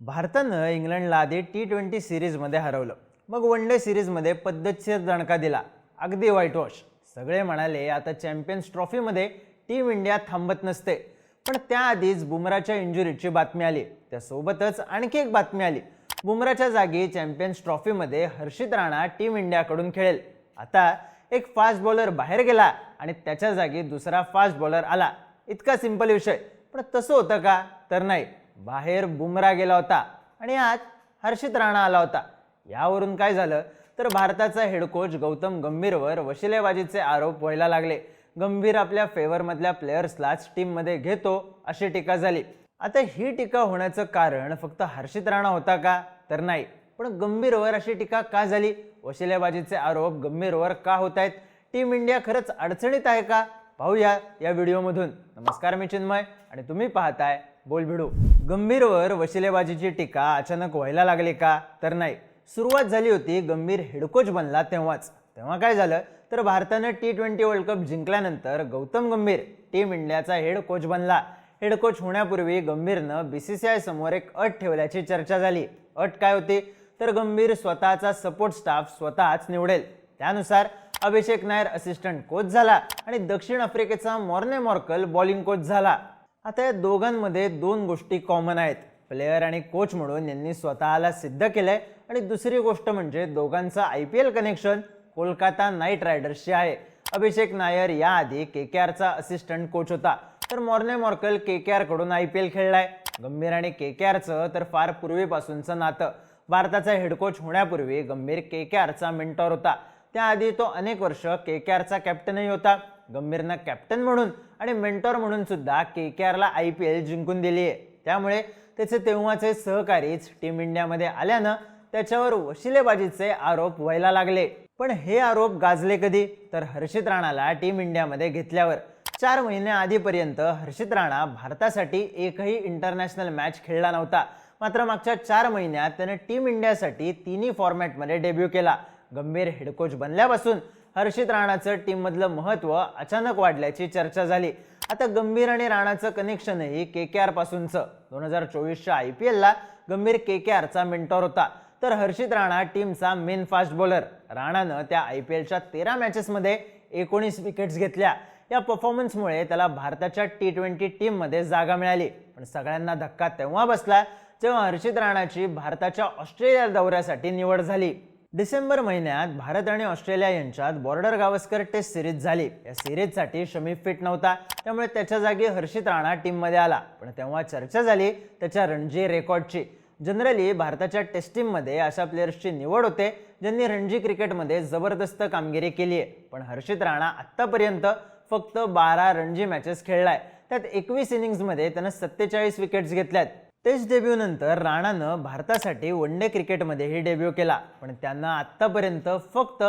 भारतानं इंग्लंडला आधी टी ट्वेंटी सिरीजमध्ये हरवलं. मग वन डे सिरीजमध्ये पद्धतशीर दणका दिला. अगदी वाईट वॉश सगळे म्हणाले आता चॅम्पियन्स ट्रॉफीमध्ये टीम इंडिया थांबत नसते. पण त्याआधीच बुमराच्या इंजुरीची बातमी आली. त्यासोबतच आणखी एक बातमी आली. बुमराच्या जागी चॅम्पियन्स ट्रॉफीमध्ये हर्षित राणा टीम इंडियाकडून खेळेल. आता एक फास्ट बॉलर बाहेर गेला आणि त्याच्या जागी दुसरा फास्ट बॉलर आला. इतका सिंपल विषय. पण तसं होतं का? तर नाही. बाहेर बुमरा गेला होता आणि आज हर्षित राणा आला होता. यावरून काय झालं? तर भारताचा हेड कोच गौतम गंभीरवर वशिलेबाजीचे आरोप व्हायला लागले. गंभीर आपल्या फेवरमधल्या प्लेयर्सलाच टीममध्ये घेतो अशी टीका झाली. आता ही टीका होण्याचं कारण फक्त हर्षित राणा होता का? तर नाही. पण गंभीरवर अशी टीका का झाली? वशिलेबाजीचे आरोप गंभीरवर का होत आहेत टीम इंडिया खरंच अडचणीत आहे का? पाहूया या व्हिडिओमधून नमस्कार मी चिन्मय आणि तुम्ही पाहताय बोल भिडू गंभीरवर वशिलेबाजीची टीका अचानक व्हायला लागली का? तर नाही. सुरुवात झाली होती गंभीर हेडकोच बनला तेव्हाच. तेव्हा काय झालं? तर भारतानं टी ट्वेंटी वर्ल्ड कप जिंकल्यानंतर गौतम गंभीर टीम इंडियाचा हेड कोच बनला. हेड कोच होण्यापूर्वी गंभीरनं बी सी सी आय समोर एक अट ठेवल्याची चर्चा झाली. अट काय होती? तर गंभीर स्वतःचा सपोर्ट स्टाफ स्वतःच निवडेल. त्यानुसार अभिषेक नायर असिस्टंट कोच झाला आणि दक्षिण आफ्रिकेचा मॉर्ने मॉर्कल बॉलिंग कोच झाला. आता या दोघांमध्ये दोन गोष्टी कॉमन आहेत. प्लेयर आणि कोच म्हणून यांनी स्वतःला सिद्ध केलं आहे आणि दुसरी गोष्ट म्हणजे दोघांचं I P L connection Kolkata night रायडर्सशी आहे. अभिषेक नायर याआधी के के आरचा असिस्टंट कोच होता. तर मॉर्ने मॉर्कल के के आरकडून आय पी एल खेळलाय. गंभीर आणि के के आरचं तर फार पूर्वीपासूनचं नातं. भारताचा हेड कोच होण्यापूर्वी गंभीर के के आरचा मेंटॉर होता. त्याआधी तो अनेक वर्ष के के आरचा कॅप्टनही होता. गंभीरनं कॅप्टन म्हणून आणि मेंटॉर म्हणून सुद्धा के के आरला आय पी एल जिंकून दिली आहे. त्यामुळे त्याचे तेव्हाचे सहकारीच टीम इंडियामध्ये आल्यानं त्याच्यावर वशिलेबाजीचे आरोप व्हायला लागले. पण हे आरोप गाजले कधी? तर हर्षित राणाला टीम इंडियामध्ये घेतल्यावर. चार महिन्याआधीपर्यंत हर्षित राणा भारतासाठी एकही इंटरनॅशनल मॅच खेळला नव्हता. मात्र मागच्या चार महिन्यात त्याने टीम इंडियासाठी तिन्ही फॉर्मॅटमध्ये डेब्यू केला. गंभीर हेडकोच बनल्यापासून हर्षित राणाचं टीममधलं महत्त्व अचानक वाढल्याची चर्चा झाली. आता गंभीर आणि राणाचं कनेक्शनही के के आर पासूनचं. दोन हजार चोवीसच्या आय पी एलला गंभीर के के आरचा मेंटॉर होता. तर हर्षित राणा टीमचा मेन फास्ट बॉलर. राणानं त्या आय पी एलच्या तेरा मॅचेसमध्ये एकोणीस विकेट्स घेतल्या. या परफॉर्मन्समुळे त्याला भारताच्या टी ट्वेंटी टीममध्ये जागा मिळाली. पण सगळ्यांना धक्का तेव्हा बसला जेव्हा हर्षित राणाची भारताच्या ऑस्ट्रेलिया दौऱ्यासाठी निवड झाली. डिसेंबर महिन्यात भारत आणि ऑस्ट्रेलिया यांच्यात बॉर्डर गावस्कर टेस्ट सिरीज झाली. या सिरीजसाठी शमी फिट नव्हता. त्यामुळे त्याच्या जागी हर्षित राणा टीममध्ये आला. पण तेव्हा चर्चा झाली त्याच्या रणजी रेकॉर्डची. जनरली भारताच्या टेस्ट टीममध्ये अशा प्लेयर्सची निवड होते ज्यांनी रणजी क्रिकेटमध्ये जबरदस्त कामगिरी केली आहे. पण हर्षित राणा आत्तापर्यंत फक्त बारा रणजी मॅचेस खेळलाय. त्यात एकवीस इनिंग्समध्ये त्यानं सत्तेचाळीस विकेट्स घेतल्यात. टेस्ट डेब्यू नंतर राणानं भारतासाठी वन डे क्रिकेटमध्येही डेब्यू केला. पण त्यांना आत्तापर्यंत फक्त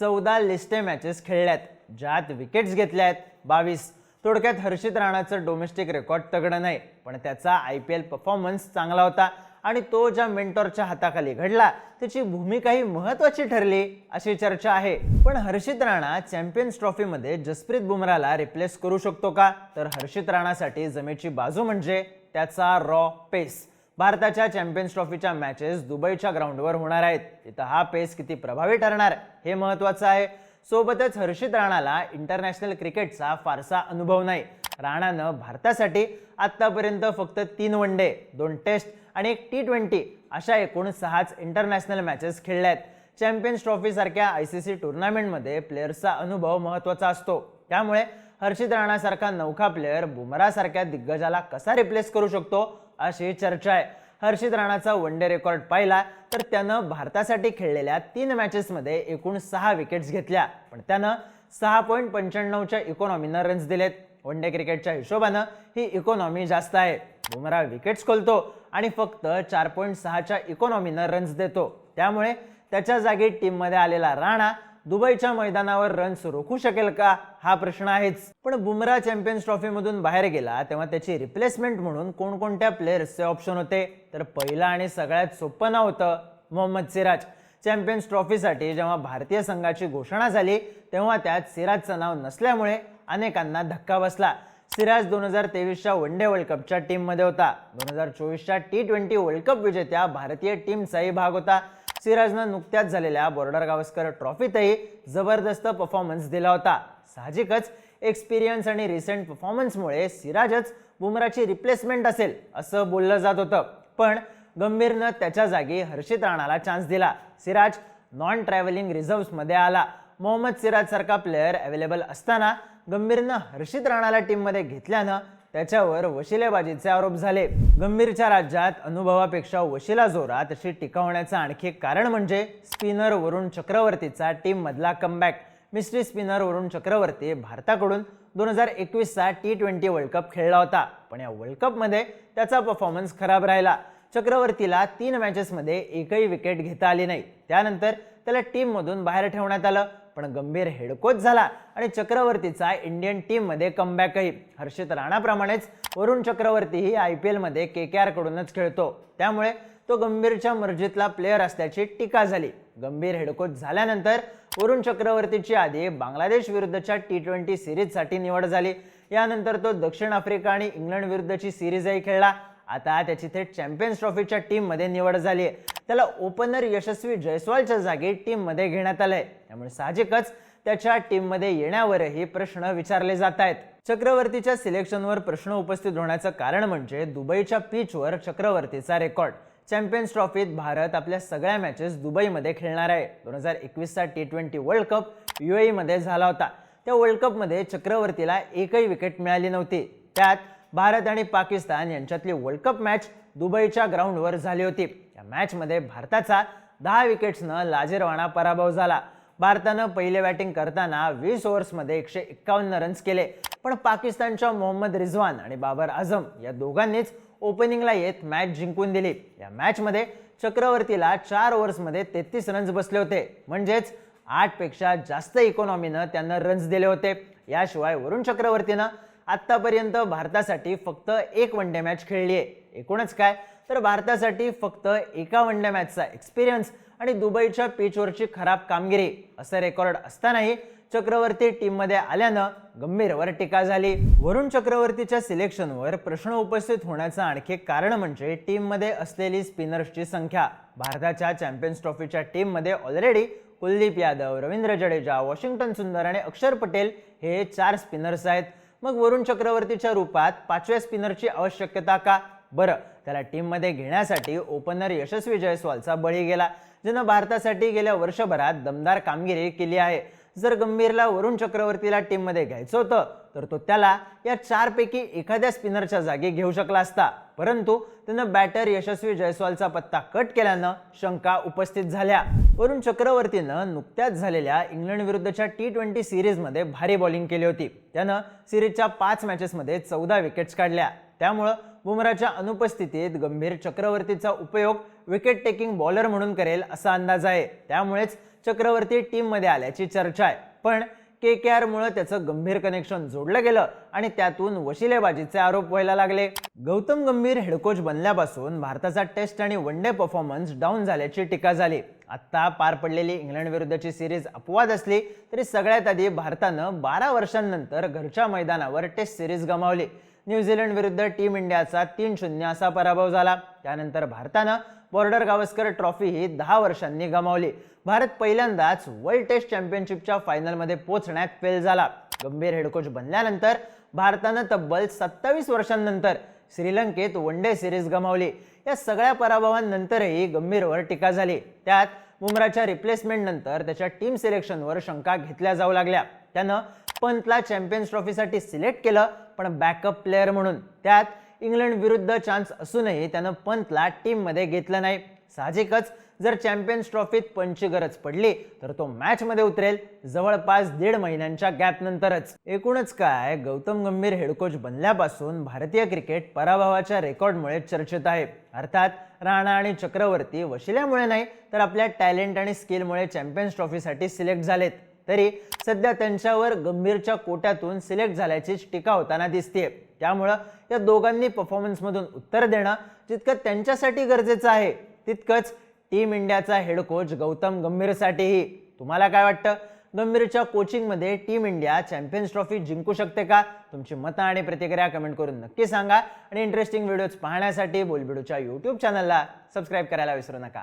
चौदा लिस्टे मॅचेस खेळल्यात ज्यात विकेट्स घेतल्या आहेत बावीस. थोडक्यात हर्षित राणाचं डोमेस्टिक रेकॉर्ड तगडं नाही पण त्याचा आय पी एल परफॉर्मन्स चांगला होता आणि तो ज्या मेंटॉरच्या हाताखाली घडला त्याची भूमिकाही महत्त्वाची ठरली अशी चर्चा आहे. पण हर्षित राणा चॅम्पियन्स ट्रॉफीमध्ये जसप्रीत बुमराला रिप्लेस करू शकतो का? तर हर्षित राणासाठी जमेची बाजू म्हणजे त्याचा रॉ पेस भारताच्या चॅम्पियन्स ट्रॉफीच्या मॅचेस दुबईच्या ग्राउंडवर होणार आहेत. तिथं हा पेस किती प्रभावी ठरणार हे महत्त्वाचं आहे. सोबतच हर्षित राणाला इंटरनॅशनल क्रिकेटचा फारसा अनुभव नाही. राणानं भारतासाठी आत्तापर्यंत फक्त तीन वन डे दोन टेस्ट आणि एक टी ट्वेंटी अशा एकूण सहाच इंटरनॅशनल मॅचेस खेळल्या आहेत. चॅम्पियन्स ट्रॉफीसारख्या आय सी सी टुर्नामेंटमध्ये प्लेयर्सचा अनुभव महत्त्वाचा असतो. त्यामुळे हर्षित राणासारखा नौखा प्लेअर बुमरासारख्या दिग्गजाला कसा रिप्लेस करू शकतो? अशी चर्चा आहे. हर्षित राणाचा वन डे रेकॉर्ड पाहिला तर त्यानं भारतासाठी खेळलेल्या तीन मॅचेसमध्ये एकूण सहा विकेट्स घेतल्या. पण त्यानं सहा पॉईंट पंच्याण्णवच्या इकॉनॉमीनं रन्स दिलेत. वन डे क्रिकेटच्या हिशोबानं ही इकॉनॉमी जास्त आहे. बुमरा विकेट्स खोलतो आणि फक्त चार पॉईंट सहाच्या इकॉनॉमीनं रन्स देतो. त्यामुळे त्याच्या जागी टीममध्ये आलेला राणा दुबईच्या मैदानावर रन्स रोखू शकेल का? हा प्रश्न आहेच. पण बुमरा चॅम्पियन्स ट्रॉफीमधून बाहेर गेला तेव्हा त्याची रिप्लेसमेंट म्हणून कोणकोणत्या प्लेयर्सचे ऑप्शन होते? तर पहिला आणि सगळ्यात सोपं नाव होतं मोहम्मद सिराज. चॅम्पियन्स ट्रॉफीसाठी जेव्हा भारतीय संघाची घोषणा झाली तेव्हा त्यात सिराजचं नाव नसल्यामुळे अनेकांना धक्का बसला. सिराज दोन हजार तेवीसच्या वन डे वर्ल्ड कपच्या टीममध्ये होता. दोन हजार चोवीसच्या टी ट्वेंटी वर्ल्ड कप विजेत्या भारतीय टीमचाही भाग होता. सिराजनं नुकत्याच झालेल्या बॉर्डर गावस्कर ट्रॉफीतही जबरदस्त परफॉर्मन्स दिला होता. साहजिकच एक्सपिरियन्स आणि रिसेंट परफॉर्मन्समुळे सिराजच बुमराची रिप्लेसमेंट असेल असं बोललं जात होतं. पण गंभीरनं त्याच्या जागी हर्षित राणाला चान्स दिला. सिराज नॉन ट्रॅव्हलिंग रिझर्व्समध्ये आला. मोहम्मद सिराज सारखा प्लेअर अवेलेबल असताना गंभीरनं हर्षित राणाला टीममध्ये घेतल्यानं त्याच्यावर वशिलेबाजीचे आरोप झाले. गंभीरच्या राज्यात अनुभवापेक्षा वशिला जोरात अशी होण्याचं आणखी एक कारण म्हणजे स्पिनर वरुण चक्रवर्तीचा टीममधला comeback mystery spinner Varun Chakravarthy भारताकडून दोन हजार एकवीसचा टी ट्वेंटी वर्ल्ड कप खेळला होता. पण या वर्ल्ड कपमध्ये त्याचा परफॉर्मन्स खराब राहिला. चक्रवर्तीला तीन मॅचेसमध्ये एकही विकेट घेता आली नाही. त्यानंतर त्याला टीममधून बाहेर ठेवण्यात आलं. पण गंभीर हेडकोच झाला आणि चक्रवर्तीचा इंडियन टीममध्ये कमबॅकही हर्षित राणाप्रमाणेच वरुण चक्रवर्तीही आय पी एलमध्ये के के आरकडूनच खेळतो. त्यामुळे तो गंभीरच्या मर्जीतला प्लेअर असल्याची टीका झाली. गंभीर हेडकोच झाल्यानंतर वरुण चक्रवर्तीची आधी बांगलादेश विरुद्धच्या टी ट्वेंटी सिरीजसाठी निवड झाली. यानंतर तो दक्षिण आफ्रिका आणि इंग्लंड विरुद्धची सिरीजही खेळला. आता त्याची थेट चॅम्पियन्स ट्रॉफीच्या टीममध्ये निवड झाली. आहे त्याला ओपनर यशस्वी जयस्वालच्या जागी टीममध्ये घेण्यात आलंय. त्यामुळे साहजिकच त्याच्या टीममध्ये येण्यावरही प्रश्न विचारले जात आहेत. चक्रवर्तीच्या सिलेक्शनवर प्रश्न उपस्थित होण्याचं कारण म्हणजे दुबईच्या पिचवर चक्रवर्तीचा रेकॉर्ड. चॅम्पियन्स ट्रॉफीत भारत आपल्या सगळ्या मॅचेस दुबईमध्ये खेळणार आहे. दोन हजार एकवीसचा T twenty world cup U मध्ये झाला होता. त्या वर्ल्ड कपमध्ये चक्रवर्तीला एकही विकेट मिळाली नव्हती. त्यात भारत आणि पाकिस्तान यांच्यातली वर्ल्ड कप मॅच दुबईच्या ग्राउंडवर झाली होती. या मॅचमध्ये भारताचा दहा विकेट्सनं लाजीरवाणा पराभव झाला. भारतानं पहिले बॅटिंग करताना वीस ओव्हर्समध्ये एकशे एक्कावन्न रन्स केले. पण पाकिस्तानच्या मोहम्मद रिझवान आणि बाबर आझम या दोघांनीच ओपनिंगला येत मॅच जिंकून दिली. या मॅचमध्ये चक्रवर्तीला चार ओव्हर्समध्ये तेहतीस रन्स बसले होते. म्हणजेच आठपेक्षा जास्त इकॉनॉमीनं त्यांना रन्स दिले होते. याशिवाय वरुण चक्रवर्तीनं आत्तापर्यंत भारतासाठी फक्त एक वन डे मॅच खेळली आहे एकूणच काय? तर भारतासाठी फक्त एका वन डे मॅचचा एक्सपिरियन्स आणि दुबईच्या पिचवरची खराब कामगिरी असं रेकॉर्ड असतानाही चक्रवर्ती टीममध्ये आल्यानं गंभीरवर टीका झाली. वरुण चक्रवर्तीच्या सिलेक्शनवर प्रश्न उपस्थित होण्याचं आणखी एक कारण म्हणजे टीममध्ये असलेली स्पिनर्सची संख्या. भारताच्या चॅम्पियन्स ट्रॉफीच्या टीममध्ये ऑलरेडी कुलदीप यादव रवींद्र जडेजा वॉशिंग्टन सुंदर आणि अक्षर पटेल हे चार स्पिनर्स आहेत. मग वरुण चक्रवर्तीच्या रूपात पाचव्या स्पिनरची आवश्यकता का? बरं त्याला टीममध्ये घेण्यासाठी ओपनर यशस्वी जयस्वालचा बळी गेला ज्यानं भारतासाठी गेल्या वर्षभरात दमदार कामगिरी केली आहे. जर गंभीरला वरुण चक्रवर्तीला टीममध्ये घ्यायचं होतं तर तो त्याला या चारपैकी एखाद्या स्पिनरच्या जागी घेऊ शकला असता. परंतु त्यानं बॅटर यशस्वी जयस्वालचा पत्ता कट केल्यानं शंका उपस्थित झाल्या. वरुण चक्रवर्तीनं नुकत्याच झालेल्या इंग्लंड विरुद्धच्या टी ट्वेंटी सिरीजमध्ये भारी बॉलिंग केली होती. त्यानं सिरीजच्या पाच मॅचेसमध्ये चौदा विकेट्स काढल्या. त्यामुळं बुमराच्या अनुपस्थितीत गंभीर चक्रवर्तीचा उपयोग विकेट टेकिंग बॉलर म्हणून करेल असा अंदाज आहे. त्यामुळेच चक्रवर्ती टीममध्ये आल्याची चर्चा आहे. पण के के आरमुळं त्याचं गंभीर कनेक्शन जोडलं गेलं आणि त्यातून वशिलेबाजीचे आरोप व्हायला लागले. गौतम गंभीर हेडकोच बनल्यापासून भारताचा टेस्ट आणि वन डे परफॉर्मन्स डाऊन झाल्याची टीका झाली. आत्ता पार पडलेली इंग्लंड विरुद्धची सिरीज अपवाद असली तरी सगळ्यात आधी भारतानं बारा वर्षांनंतर घरच्या मैदानावर टेस्ट सिरीज गमावली. न्यूझीलंड विरुद्ध टीम इंडियाचा तीन शून्य असा पराभव झाला. त्यानंतर भारतानं बॉर्डर गावस्कर ट्रॉफी ही दहा वर्षांनी गमावली. भारत पहिल्यांदाच वर्ल्ड टेस्ट चॅम्पियनशिपच्या फायनलमध्ये पोहोचण्यात फेल झाला. गंभीर हेडकोच बनल्यानंतर भारतानं तब्बल सत्तावीस वर्षांनंतर श्रीलंकेत वन डे सिरीज गमावली. या सगळ्या पराभवांनंतरही गंभीरवर टीका झाली. त्यात बुमराच्या रिप्लेसमेंटनंतर त्याच्या टीम सिलेक्शनवर शंका घेतल्या जाऊ लागल्या. त्यानं पंतला चॅम्पियन्स ट्रॉफीसाठी सिलेक्ट केलं पण बॅकअप प्लेअर म्हणून. त्यात इंग्लंड विरुद्ध चान्स असूनही त्यानं पंतला टीममध्ये घेतलं नाही. साहजिकच जर चॅम्पियन्स ट्रॉफीत पंचची गरज पडली तर तो मॅचमध्ये उतरेल. जवळपास दीड महिन्यांच्या गॅप नंतरच. एकूणच काय गौतम गंभीर हेडकोच बनल्यापासून भारतीय क्रिकेट पराभवाच्या रेकॉर्डमुळे चर्चेत आहे. अर्थात राणा आणि चक्रवर्ती वशिल्यामुळे नाही तर आपल्या टॅलेंट आणि स्किलमुळे चॅम्पियन्स ट्रॉफीसाठी सिलेक्ट झालेत. तरी सध्या त्यांच्यावर गंभीरच्या कोट्यातून सिलेक्ट झाल्याचीच टीका होताना दिसते त्यामुळं या दोघांनी परफॉर्मन्समधून उत्तर देणं जितकं त्यांच्यासाठी गरजेचं आहे तितकंच टीम इंडियाचा हेड कोच गौतम गंभीरसाठीही. तुम्हाला काय वाटतं? गंभीरच्या कोचिंगमध्ये टीम इंडिया चॅम्पियन्स ट्रॉफी जिंकू शकते का? तुमची मतं आणि प्रतिक्रिया कमेंट करून नक्की सांगा. आणि इंटरेस्टिंग व्हिडिओज पाहण्यासाठी बोलबिडूच्या यूट्यूब चॅनलला सबस्क्राईब करायला विसरू नका.